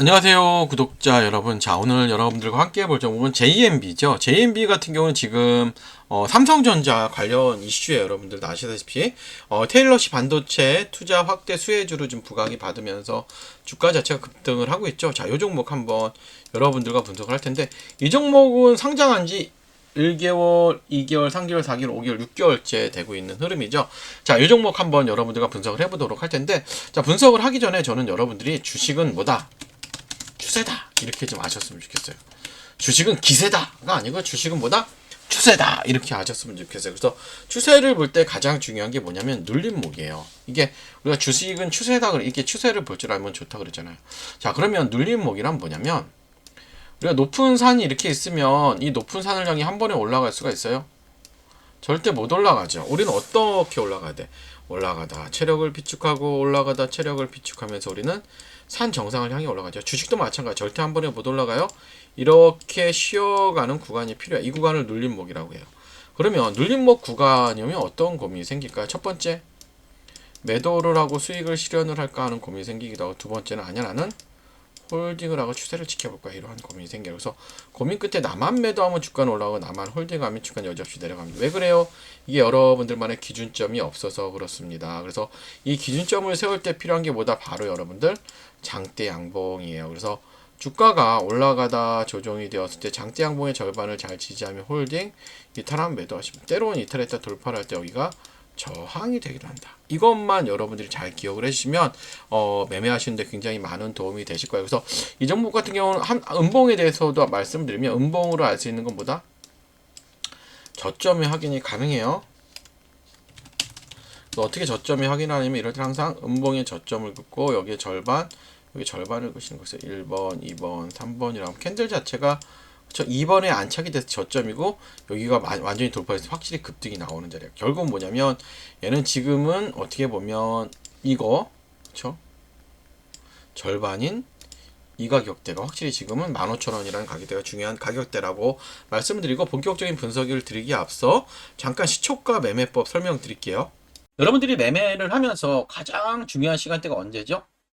안녕하세요 구독자 여러분 자 오늘 여러분들과 함께 볼 종목은 JMB죠 JMB 같은 경우는 지금 어, 삼성전자 관련 이슈에 여러분들도 아시다시피 어, 테일러시 반도체 투자 확대 수혜주로 좀 부각이 받으면서 주가 자체가 급등을 하고 있죠 자이 종목 한번 여러분들과 분석을 할 텐데 이 종목은 상장한 지 1개월, 2개월, 3개월, 4개월, 5개월, 6개월째 되고 있는 흐름이죠. 자, 이 종목 한번 여러분들과 분석을 해보도록 할 텐데, 자, 분석을 하기 전에 저는 여러분들이 주식은 뭐다? 추세다 이렇게 좀 아셨으면 좋겠어요. 주식은 기세다가 아니고 주식은 뭐다? 추세다 이렇게 아셨으면 좋겠어요. 그래서 추세를 볼 때 가장 중요한 게 뭐냐면 눌림목이에요. 이게 우리가 주식은 추세다 이렇게 추세를 볼 줄 알면 좋다 그랬잖아요. 자 그러면 눌림목이란 뭐냐면 우리가 높은 산이 이렇게 있으면 이 높은 산을 향해 한 번에 올라갈 수가 있어요? 절대 못 올라가죠. 우리는 어떻게 올라가야 돼? 올라가다 체력을 비축하고 올라가다 체력을 비축하면서 우리는 산 정상을 향해 올라가죠. 주식도 마찬가지. 절대 한 번에 못 올라가요. 이렇게 쉬어가는 구간이 필요해요. 이 구간을 눌림목이라고 해요. 그러면 눌림목 구간이면 어떤 고민이 생길까요? 첫 번째, 매도를 하고 수익을 실현을 할까 하는 고민이 생기기도 하고 두 번째는 아니야 나는 홀딩을 하고 추세를 지켜볼 거야 이러한 고민이 생겨요. 그래서 고민 끝에 나만 매도하면 주가는 올라가고 나만 홀딩하면 주가는 여지없이 내려갑니다. 왜 그래요? 이게 여러분들만의 기준점이 없어서 그렇습니다. 그래서 이 기준점을 세울 때 필요한 게 뭐다? 바로 여러분들 장대 양봉이에요. 그래서 주가가 올라가다 조정이 되었을 때 장대 양봉의 절반을 잘 지지하면 홀딩, 이탈하면 매도하시면 때로는 이탈했다 돌파를 할 때 여기가 저항이 되기도 한다. 이것만 여러분들이 잘 기억을 해주시면 어, 매매하시는데 굉장히 많은 도움이 되실 거예요. 그래서 이 종목 같은 경우는 한, 음봉에 대해서도 말씀드리면 음봉으로 알 수 있는 건 뭐다? 저점의 확인이 가능해요. 어떻게 저점이 확인하냐면 이럴 때 항상 음봉의 저점을 긋고 여기에 절반 여기 절반을 긋시는 거죠. 1번, 2번, 3번이라면 캔들 자체가 저 2번에 안착이 돼서 저점이고 여기가 완전히 돌파해서 확실히 급등이 나오는 자리야. 결국은 뭐냐면 얘는 지금은 어떻게 보면 이거 그쵸? 절반인 이 가격대가 확실히 지금은 15,000원이라는 가격대가 중요한 가격대라고 말씀을 드리고 본격적인 분석을 드리기 앞서 잠깐 시초가 매매법 설명드릴게요. 여러분들이 매매를 하면서 가장 중요한 시간대가 언제죠?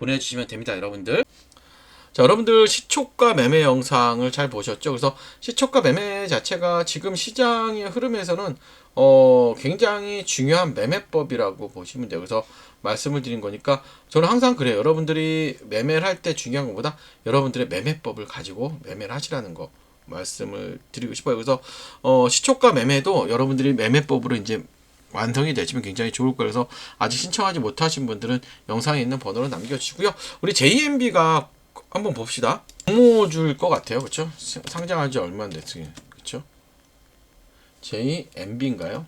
보내주시면 됩니다, 여러분들. 자, 여러분들 시초가 매매 영상을 잘 보셨죠? 그래서 시초가 매매 자체가 지금 시장의 흐름에서는 어, 굉장히 중요한 매매법이라고 보시면 돼요. 그래서 말씀을 드린 거니까 저는 항상 그래요. 여러분들이 매매를 할 때 중요한 것보다 여러분들의 매매법을 가지고 매매를 하시라는 거 말씀을 드리고 싶어요. 그래서 어, 시초가 매매도 여러분들이 매매법으로 이제 완성이 되시면 굉장히 좋을 거예요. 그래서 아직 신청하지 못하신 분들은 영상에 있는 번호로 남겨주시고요. 우리 JMB가 한번 봅시다. 공모줄 것 같아요. 그렇죠? 상장한 지 얼마 안 됐어요. 그렇죠? JMB인가요?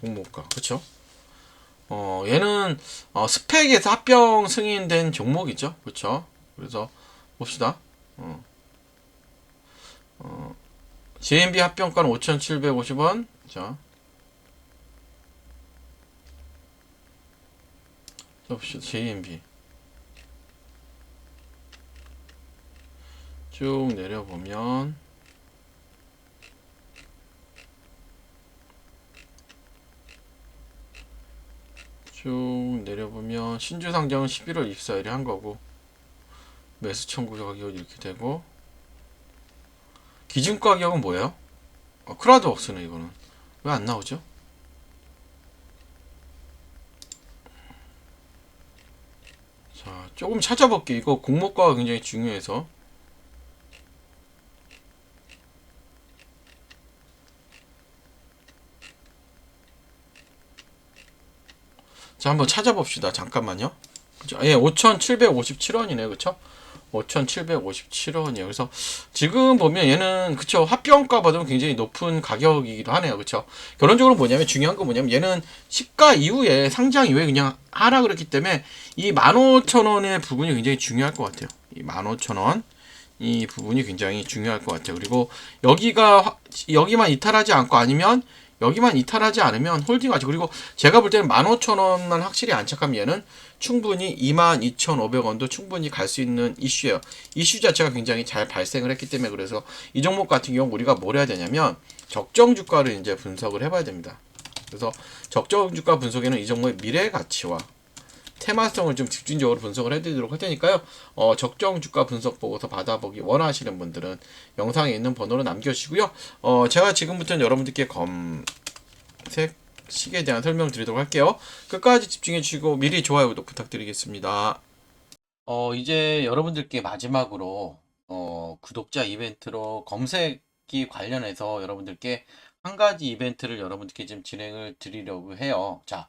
공모가. 그렇죠? 어, 얘는 어, 스펙에서 합병 승인된 종목이죠. 그렇죠? 그래서 봅시다. 어. 어, JMB 합병가는 5,750원. 자. 자, 봅시다. JMB. 쭉 내려보면 쭉 내려보면 신주 상장은 11월 24일에 한 거고 매수 청구 가격이 이렇게 되고 기준 가격은 뭐예요? 어, 크라우드 웍스네 이거는 왜 안 나오죠? 자 조금 찾아볼게 이거 공모가가 굉장히 중요해서 자 한번 찾아봅시다 잠깐만요 그죠? 예 5,757원이네 그쵸? 5,757원이에요. 그래서 지금 보면 얘는 그쵸 합병가 받으면 굉장히 높은 가격이기도 하네요. 그쵸? 결론적으로 뭐냐면 중요한 건 뭐냐면 얘는 시가 이후에 상장 이후에 그냥 하락을 했기 때문에 이 15,000원의 부분이 굉장히 중요할 것 같아요. 이 15,000원 이 부분이 굉장히 중요할 것 같아요. 그리고 여기가 화- 여기만 이탈하지 않고 아니면 여기만 이탈하지 않으면 홀딩하죠. 그리고 제가 볼 때는 15,000원만 확실히 안착하면 얘는 충분히 22,500원도 충분히 갈 수 있는 이슈예요. 이슈 자체가 굉장히 잘 발생을 했기 때문에 그래서 이 종목 같은 경우 우리가 뭘 해야 되냐면 적정 주가를 이제 분석을 해봐야 됩니다. 그래서 적정 주가 분석에는 이 종목의 미래 가치와 테마성을 좀 집중적으로 분석을 해드리도록 할 테니까요. 어, 적정 주가 분석 보고서 받아보기 원하시는 분들은 영상에 있는 번호로 남겨주시고요. 어, 제가 지금부터는 여러분들께 검색 식에 대한 설명 드리도록 할게요. 끝까지 집중해 주시고 미리 좋아요 구독 부탁드리겠습니다. 어 이제 여러분들께 마지막으로 어 구독자 이벤트로 검색기 관련해서 여러분들께 한 가지 이벤트를 여러분들께 좀 진행을 드리려고 해요. 자,